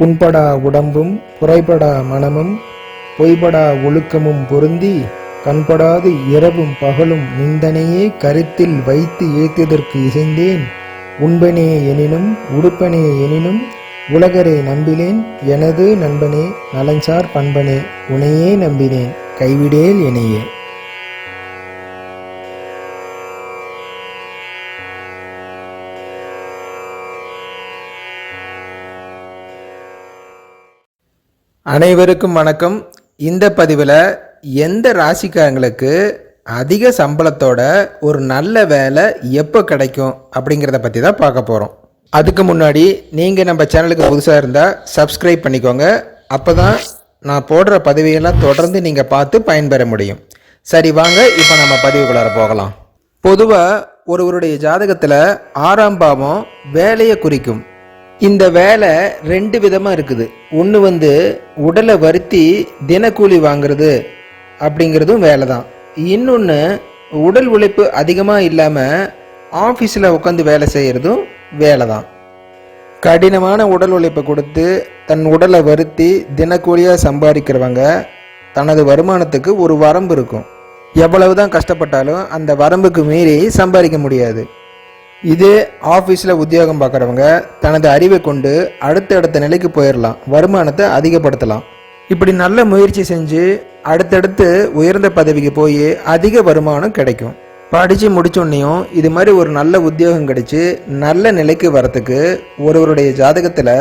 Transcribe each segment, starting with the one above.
புண்படா உடம்பும் குறைபடா மனமும் பொய்படா ஒழுக்கமும் பொருந்தி கண்படாது இரவும் பகலும் நிந்தனையே கருத்தில் வைத்து ஏத்தியதற்கு இசைந்தேன். உண்பனே எனினும் உடுப்பனே எனினும் உலகரை நம்பினேன் எனது நண்பனே நலஞ்சார் பண்பனே உனையே நம்பினேன் கைவிடேல் எனையே அனைவருக்கும் வணக்கம். இந்த பதிவில் எந்த ராசிக்காரங்களுக்கு அதிக சம்பளத்தோட ஒரு நல்ல வேலை எப்போ கிடைக்கும் அப்படிங்கிறத பற்றி தான் பார்க்க போகிறோம் அதுக்கு முன்னாடி நீங்கள் நம்ம சேனலுக்கு புதுசாக இருந்தால் சப்ஸ்கிரைப் பண்ணிக்கோங்க. அப்போ தான் நான் போடுற பதவியெல்லாம் தொடர்ந்து நீங்கள் பார்த்து பயன்பெற முடியும். சரி வாங்க இப்போ நம்ம பதிவுக்குள்ளார போகலாம். பொதுவாக ஒருவருடைய ஜாதகத்தில் ஆறாம் பாவம் வேலையை குறிக்கும். இந்த வேலை ரெண்டு விதமாக இருக்குது. ஒன்று வந்து உடலை வருத்தி தினக்கூலி வாங்குறது அப்படிங்கிறதும் வேலை தான் இன்னொன்று உடல் உழைப்பு அதிகமாக இல்லாமல் ஆஃபீஸில் உட்காந்து வேலை செய்கிறதும் வேலை தான் கடினமான உடல் உழைப்பை கொடுத்து தன் உடலை வருத்தி தினக்கூலியாக சம்பாதிக்கிறவங்க தனது வருமானத்துக்கு ஒரு வரம்பு இருக்கும். எவ்வளவு தான் கஷ்டப்பட்டாலும் அந்த வரம்புக்கு மீறி சம்பாதிக்க முடியாது. இதே ஆஃபீஸில் உத்தியோகம் பார்க்குறவங்க தனது அறிவை கொண்டு அடுத்தடுத்த நிலைக்கு போயிடலாம் வருமானத்தை அதிகப்படுத்தலாம். இப்படி நல்ல முயற்சி செஞ்சு அடுத்தடுத்து உயர்ந்த பதவிக்கு போய் அதிக வருமானம் கிடைக்கும். படித்து முடிச்சோன்னையும் இது மாதிரி ஒரு நல்ல உத்தியோகம் கிடைச்சி நல்ல நிலைக்கு வரத்துக்கு ஒருவருடைய ஜாதகத்தில்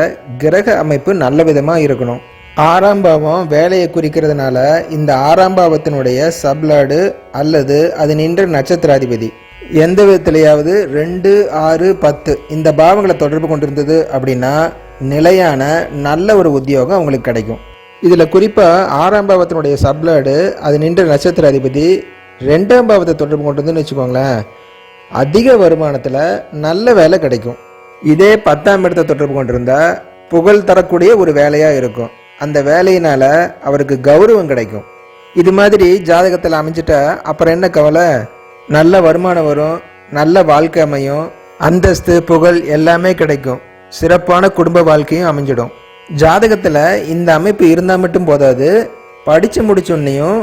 கிரக அமைப்பு நல்ல விதமாக இருக்கணும். ஆறாம் பாவம் வேலையை குறிக்கிறதுனால இந்த ஆறாம் பாவத்தினுடைய சப்லாடு அல்லது அது நின்ற நட்சத்திராதிபதி. எந்த விதத்திலேயாவது ரெண்டு ஆறு பத்து இந்த பாவங்களை தொடர்பு கொண்டிருந்தது அப்படின்னா நிலையான நல்ல ஒரு உத்தியோகம் அவங்களுக்கு கிடைக்கும். இதில் குறிப்பாக ஆறாம் பாவத்தினுடைய சப்லாடு அது நின்ற நட்சத்திர அதிபதி ரெண்டாம் பாவத்தை தொடர்பு கொண்டிருந்துன்னு வச்சுக்கோங்களேன் அதிக வருமானத்தில் நல்ல வேலை கிடைக்கும். இதே பத்தாம் இடத்தை தொடர்பு கொண்டிருந்தால் புகழ் தரக்கூடிய ஒரு வேலையாக இருக்கும். அந்த வேலையினால் அவருக்கு கௌரவம் கிடைக்கும். இது மாதிரி ஜாதகத்தில் அமைஞ்சிட்டா அப்புறம் என்ன கவலை? நல்ல வருமானம் வரும் நல்ல வாழ்க்கை அமையும் அந்தஸ்து புகழ் எல்லாமே கிடைக்கும். சிறப்பான குடும்ப வாழ்க்கையும் அமைஞ்சிடும். ஜாதகத்தில் இந்த அமைப்பு இருந்தால் மட்டும் போதாது படித்து முடிச்சோன்னையும்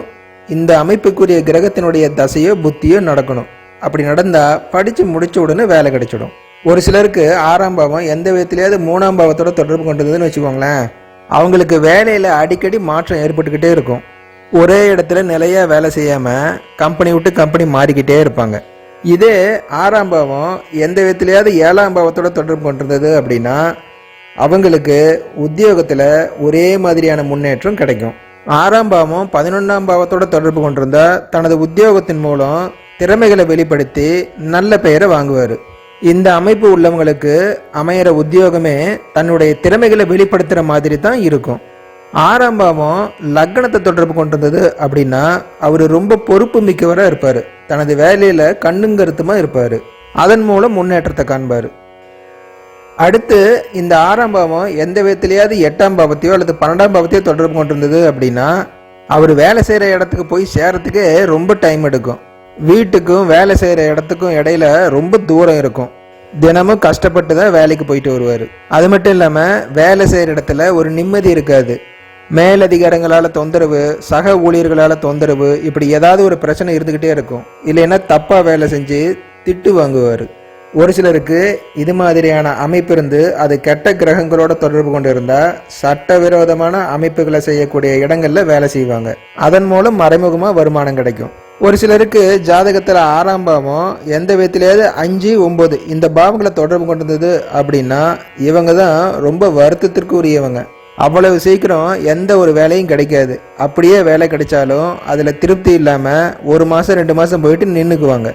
இந்த அமைப்புக்குரிய கிரகத்தினுடைய தசையோ புத்தியோ நடக்கணும். அப்படி நடந்தால் படித்து முடித்த உடனே வேலை கிடைச்சிடும். ஒரு சிலருக்கு ஆறாம் பாவம் எந்த விதத்துலையாவது மூணாம் பாவத்தோட தொடர்பு கொண்டதுன்னு வச்சுக்கோங்களேன் அவங்களுக்கு வேலையில் அடிக்கடி மாற்றம் ஏற்பட்டுக்கிட்டே இருக்கும். ஒரே இடத்துல நிலையா வேலை செய்யாமல் கம்பெனி விட்டு கம்பெனி மாறிக்கிட்டே இருப்பாங்க. இதே ஆறாம் பாவம் எந்த விதத்துலையாவது ஏழாம் பாவத்தோட தொடர்பு கொண்டிருந்தது அப்படின்னா அவங்களுக்கு உத்தியோகத்தில் ஒரே மாதிரியான முன்னேற்றம் கிடைக்கும். ஆறாம் பாவம் பதினொன்றாம் பாவத்தோட தொடர்பு கொண்டிருந்தா தனது உத்தியோகத்தின் மூலம் திறமைகளை வெளிப்படுத்தி நல்ல பெயரை வாங்குவார். இந்த அமைப்பு உள்ளவங்களுக்கு அமையிற உத்தியோகமே தன்னுடைய திறமைகளை வெளிப்படுத்துகிற மாதிரி தான் இருக்கும். ஆறாம் பாவம் லக்னத்தை தொடர்பு கொண்டிருந்தது அப்படின்னா அவர் ரொம்ப பொறுப்பு மிக்கவராக இருப்பார். தனது வேலையில் கண்ணுங்கருத்துமாக இருப்பார். அதன் மூலம் முன்னேற்றத்தை காண்பார். அடுத்து இந்த ஆறாம் பாவம் எந்த விதத்திலேயாவது எட்டாம் பாவத்தையோ அல்லது பன்னெண்டாம் பாவத்தையோ தொடர்பு கொண்டிருந்தது அப்படின்னா அவர் வேலை செய்கிற இடத்துக்கு போய் சேரத்துக்கே ரொம்ப டைம் எடுக்கும். வீட்டுக்கும் வேலை செய்கிற இடத்துக்கும் இடையில ரொம்ப தூரம் இருக்கும். தினமும் கஷ்டப்பட்டு தான் வேலைக்கு போயிட்டு வருவார். அது மட்டும் இல்லாமல் வேலை செய்கிற இடத்துல ஒரு நிம்மதி இருக்காது. மேலதிகாரங்களால் தொந்தரவு சக ஊழியர்களால் தொந்தரவு இப்படி ஏதாவது ஒரு பிரச்சனை இருந்துக்கிட்டே இருக்கும். இல்லைன்னா தப்பாக வேலை செஞ்சு திட்டு வாங்குவார். ஒரு சிலருக்கு இது மாதிரியான அமைப்பு இருந்து அது கெட்ட கிரகங்களோட தொடர்பு கொண்டு இருந்தால் சட்டவிரோதமான அமைப்புகளை செய்யக்கூடிய இடங்களில் வேலை செய்வாங்க. அதன் மூலம் மறைமுகமாக வருமானம் கிடைக்கும். ஒரு சிலருக்கு ஜாதகத்தில் ஆறாம் பாவம் எந்த விதத்திலேயாவது அஞ்சு ஒம்பது இந்த பாவங்களை தொடர்பு கொண்டிருந்தது அப்படின்னா இவங்க தான் ரொம்ப வருத்தத்திற்கு உரியவங்க அவ்வளவு சீக்கிரம் எந்த ஒரு வேலையும் கிடைக்காது. அப்படியே வேலை கிடைச்சாலும் அதில் திருப்தி இல்லாமல் ஒரு மாதம் ரெண்டு மாதம் போயிட்டு நின்றுக்குவாங்க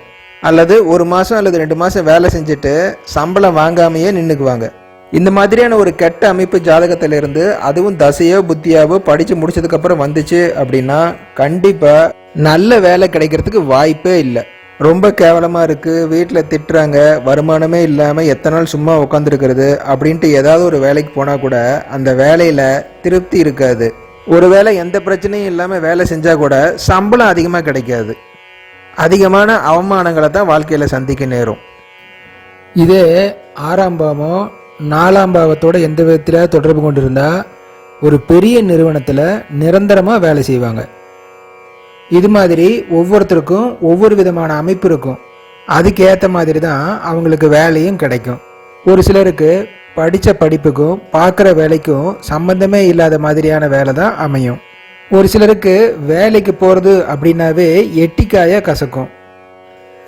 அல்லது ஒரு மாதம் அல்லது ரெண்டு மாதம் வேலை செஞ்சுட்டு சம்பளம் வாங்காமையே நின்றுக்குவாங்க இந்த மாதிரியான ஒரு கெட்ட அமைப்பு ஜாதகத்திலிருந்து அதுவும் தசையோ புத்தியாவோ படித்து முடிச்சதுக்கப்புறம் வந்துச்சு அப்படின்னா கண்டிப்பாக நல்ல வேலை கிடைக்கிறதுக்கு வாய்ப்பே இல்லை. ரொம்ப கேவலமாக இருக்குது வீட்டில் திட்டுறாங்க வருமானமே இல்லாமல் எத்தனை நாள் சும்மா உட்காந்துருக்கிறது அப்படின்ட்டு ஏதாவது ஒரு வேலைக்கு போனால் கூட அந்த வேலையில் திருப்தி இருக்காது. ஒருவேளை எந்த பிரச்சனையும் இல்லாமல் வேலை செஞ்சால் கூட சம்பளம் அதிகமாக கிடைக்காது. அதிகமான அவமானங்களை தான் வாழ்க்கையில் சந்திக்க நேரும். இதே ஆறாம் பாவம் நாலாம் பாவத்தோட எந்த விதத்தில் தொடர்பு கொண்டிருந்தால் ஒரு பெரிய நிறுவனத்தில் நிரந்தரமாக வேலை செய்வாங்க. இது மாதிரி ஒவ்வொருத்தருக்கும் ஒவ்வொரு விதமான அமைப்பு இருக்கும். அதுக்கேற்ற மாதிரி தான் அவங்களுக்கு வேலையும் கிடைக்கும். ஒரு சிலருக்கு படித்த படிப்புக்கும் பார்க்குற வேலைக்கும் சம்பந்தமே இல்லாத மாதிரியான வேலை தான் அமையும். ஒரு சிலருக்கு வேலைக்கு போகிறது அப்படின்னாவே எட்டிக்காயாக கசக்கும்.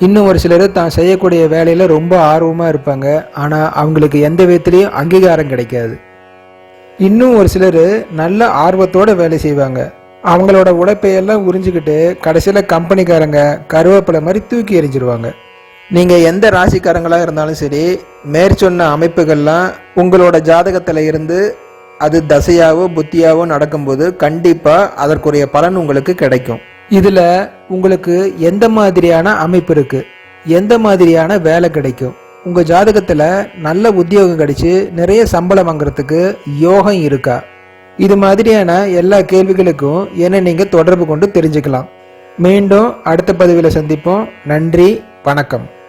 இன்னும் ஒரு சிலர் தான் செய்யக்கூடிய வேலையில் ரொம்ப ஆர்வமாக இருப்பாங்க. ஆனால் அவங்களுக்கு எந்த விதத்துலேயும் அங்கீகாரம் கிடைக்காது. இன்னும் ஒரு சிலர் நல்ல ஆர்வத்தோட வேலை செய்வாங்க. அவங்களோட உழைப்பையெல்லாம் உறிஞ்சிக்கிட்டு கடைசியில் கம்பெனிக்காரங்க கருவேப்பிலை மாதிரி தூக்கி எறிஞ்சிருவாங்க. நீங்கள் எந்த ராசிக்காரங்களாக இருந்தாலும் சரி மேற்சொன்ன அமைப்புகள்லாம் உங்களோட ஜாதகத்தில் இருந்து அது தசையாவோ புத்தியாவோ நடக்கும்போது கண்டிப்பாக அதற்குரிய பலன் உங்களுக்கு கிடைக்கும். இதில் உங்களுக்கு எந்த மாதிரியான அமைப்பு இருக்குது எந்த மாதிரியான வேலை கிடைக்கும்? உங்கள் ஜாதகத்தில் நல்ல உத்தியோகம் கிடைச்சி நிறைய சம்பளம் வாங்குறதுக்கு யோகம் இருக்கா? இது மாதிரியான எல்லா கேள்விகளுக்கும் என்னை நீங்கள் தொடர்பு கொண்டு தெரிஞ்சுக்கலாம். மீண்டும் அடுத்த பதிவில் சந்திப்போம். நன்றி வணக்கம்.